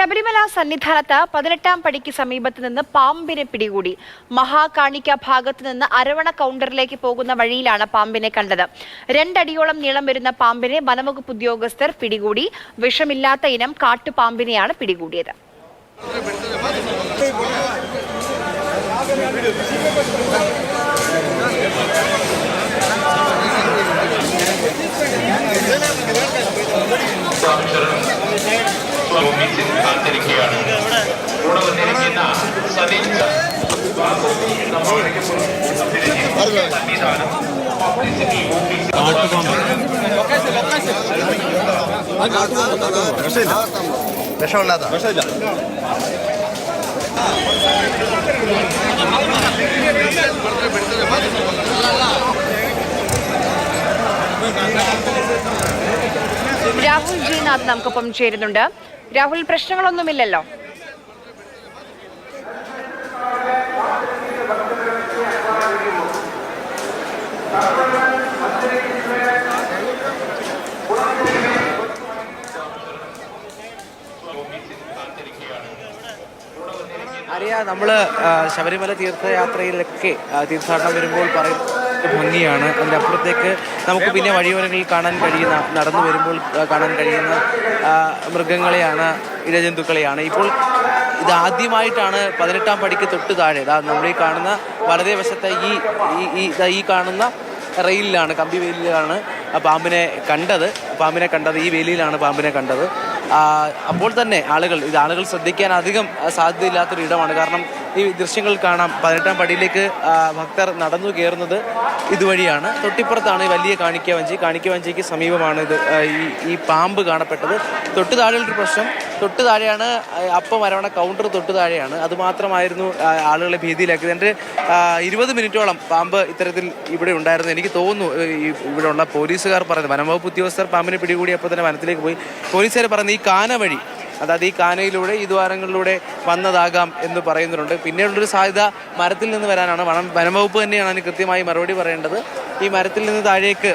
ശബരിമല സന്നിധാനത്ത് പതിനെട്ടാം പടിക്ക് സമീപത്ത് നിന്ന് പാമ്പിനെ പിടികൂടി. മഹാകാണിക്ക ഭാഗത്ത് നിന്ന് അരവണ കൗണ്ടറിലേക്ക് പോകുന്ന വഴിയിലാണ് പാമ്പിനെ കണ്ടത്. രണ്ടടിയോളം നീളം വരുന്ന പാമ്പിനെ വനംവകുപ്പ് ഉദ്യോഗസ്ഥർ പിടികൂടി. വിഷമില്ലാത്ത ഇനം കാട്ടുപാമ്പിനെയാണ് പിടികൂടിയത്. രാഹുൽ ജി നാഥ് നമുക്കൊപ്പം ചേരുന്നുണ്ട്. രാഹുൽ പ്രശ്നങ്ങളൊന്നുമില്ലല്ലോ? അറിയാം നമ്മൾ ശബരിമല തീർത്ഥയാത്രയിലൊക്കെ തീർത്ഥാടനം വരുമ്പോൾ പറയും ഭംഗിയാണ്. അതിന്റെ അപ്പുറത്തേക്ക് നമുക്ക് പിന്നെ വഴിയോരങ്ങളിൽ കാണാൻ കഴിയുന്ന നടന്നു വരുമ്പോൾ കാണാൻ കഴിയുന്ന മൃഗങ്ങളെയാണ് ഇഴജന്തുക്കളെയാണ് ഇപ്പോൾ ഇത് ആദ്യമായിട്ടാണ് പതിനെട്ടാം പടിക്ക് തൊട്ട് താഴെ. ഇതാ നമ്മൾ ഈ കാണുന്ന വളരെ വശത്തെ ഈ ഈ- ഈ കാണുന്ന റെയിലിലാണ് കമ്പി വേലിയിലാണ് പാമ്പിനെ കണ്ടത്. പാമ്പിനെ കണ്ടത് ഈ വേലിയിലാണ് പാമ്പിനെ കണ്ടത്. അപ്പോൾ തന്നെ ആളുകൾ ഇത് ആളുകൾ ശ്രദ്ധിക്കാൻ അധികം സാധ്യതയില്ലാത്തൊരു ഇടമാണ്. കാരണം ഈ ദൃശ്യങ്ങൾ കാണാം. പതിനെട്ടാം പടിയിലേക്ക് ഭക്തർ നടന്നു കയറുന്നത് ഇതുവഴിയാണ്. തൊട്ടിപ്പുറത്താണ് വലിയ കാണിക്കവഞ്ചി. കാണിക്കവഞ്ചിക്ക് സമീപമാണ് ഇത് ഈ ഈ പാമ്പ് കാണപ്പെട്ടത്. തൊട്ട് താഴെയുള്ളൊരു പ്രശ്നം തൊട്ട് താഴെയാണ് അപ്പം വരവണ കൗണ്ടർ തൊട്ട് താഴെയാണ്. അതുമാത്രമായിരുന്നു ആളുകളെ ഭീതിയിലാക്കിയത്. എന്റെ ഇരുപത് മിനിറ്റോളം പാമ്പ് ഇത്തരത്തിൽ ഇവിടെ ഉണ്ടായിരുന്നു. എനിക്ക് തോന്നുന്നു ഇവിടെയുള്ള പോലീസുകാർ പറയുന്നത് വനംവകുപ്പ് ഉദ്യോഗസ്ഥർ പാമ്പിനെ പിടികൂടിയപ്പോൾ തന്നെ വനത്തിലേക്ക് പോയി. പോലീസുകാർ പറയുന്നത് ഈ കാന വഴി അതായത് ഈ കാനയിലൂടെ ഈ ദ്വാരങ്ങളിലൂടെ വന്നതാകാം എന്ന് പറയുന്നുണ്ട്. പിന്നീടുള്ളൊരു സാധ്യത മരത്തിൽ നിന്ന് വരാനാണ്. വനം വനംവകുപ്പ് തന്നെയാണ് അതിന് കൃത്യമായി മറുപടി പറയേണ്ടത്. ഈ മരത്തിൽ നിന്ന് താഴേക്ക്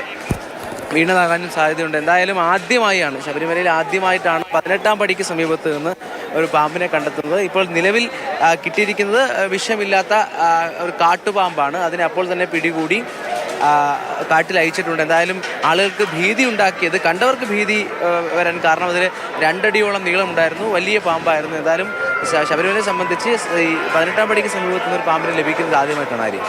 വീണതാകാനും സാധ്യതയുണ്ട്. എന്തായാലും ആദ്യമായാണ് ശബരിമലയിൽ ആദ്യമായിട്ടാണ് പതിനെട്ടാം പടിക്ക് സമീപത്ത് നിന്ന് ഒരു പാമ്പിനെ കണ്ടെത്തുന്നത്. ഇപ്പോൾ നിലവിൽ കിട്ടിയിരിക്കുന്നത് വിഷമില്ലാത്ത ഒരു കാട്ടുപാമ്പാണ്. അതിനെ അപ്പോൾ തന്നെ പിടികൂടി കാട്ടിൽ അയച്ചിട്ടുണ്ട്. എന്തായാലും ആളുകൾക്ക് ഭീതി ഉണ്ടാക്കിയത് കണ്ടവർക്ക് ഭീതി വരാൻ കാരണം അതിൽ രണ്ടടിയോളം നീളമുണ്ടായിരുന്നു. വലിയ പാമ്പായിരുന്നു. എന്തായാലും ശബരിമലയെ സംബന്ധിച്ച് ഈ പതിനെട്ടാം പടിക്ക് സമീപത്തുനിന്ന് ഒരു പാമ്പിനെ ലഭിക്കുന്നത് ആദ്യമായിട്ടാണ് ആര്യം.